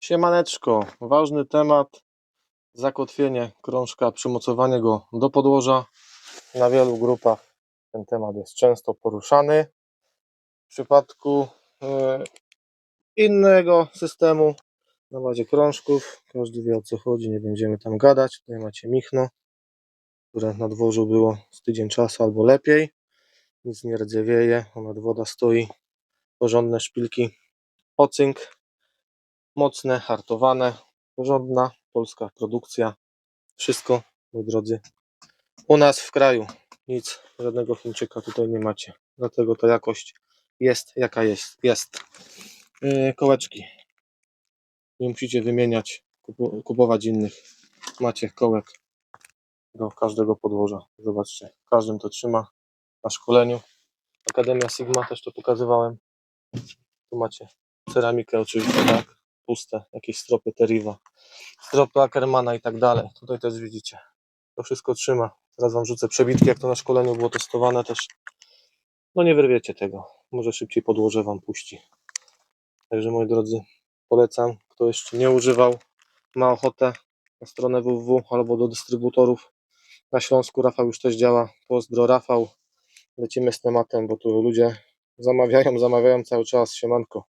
Siemaneczko, ważny temat, zakotwienie krążka, przymocowanie go do podłoża. Na wielu grupach ten temat jest często poruszany. W przypadku e, innego systemu na bazie krążków, każdy wie o co chodzi, nie będziemy tam gadać. Tutaj macie Michno, które na dworzu było z tydzień czasu albo lepiej. Nic nie rdzewieje, nad woda stoi, porządne szpilki, ocynk, mocne, hartowane, porządna polska produkcja. Wszystko, moi drodzy, u nas w kraju. Nic, żadnego Chińczyka tutaj nie macie. Dlatego ta jakość jest jaka jest. jest. Yy, kołeczki. Nie musicie wymieniać, kupować innych. Macie kołek do każdego podłoża. Zobaczcie, każdym to trzyma na szkoleniu. Akademia Sigma też to pokazywałem. Tu macie ceramikę oczywiście, tak, puste, jakieś stropy Teriva, stropy Ackermana i tak dalej. Tutaj też widzicie, to wszystko trzyma. Teraz wam rzucę przebitki, jak to na szkoleniu było testowane też. No nie wyrwiecie tego, może szybciej podłoże wam puści. Także moi drodzy, polecam, kto jeszcze nie używał, ma ochotę na stronę www albo do dystrybutorów na Śląsku. Rafał już też działa. Pozdro Rafał. Lecimy z tematem, bo tu ludzie zamawiają, zamawiają cały czas. Siemanko.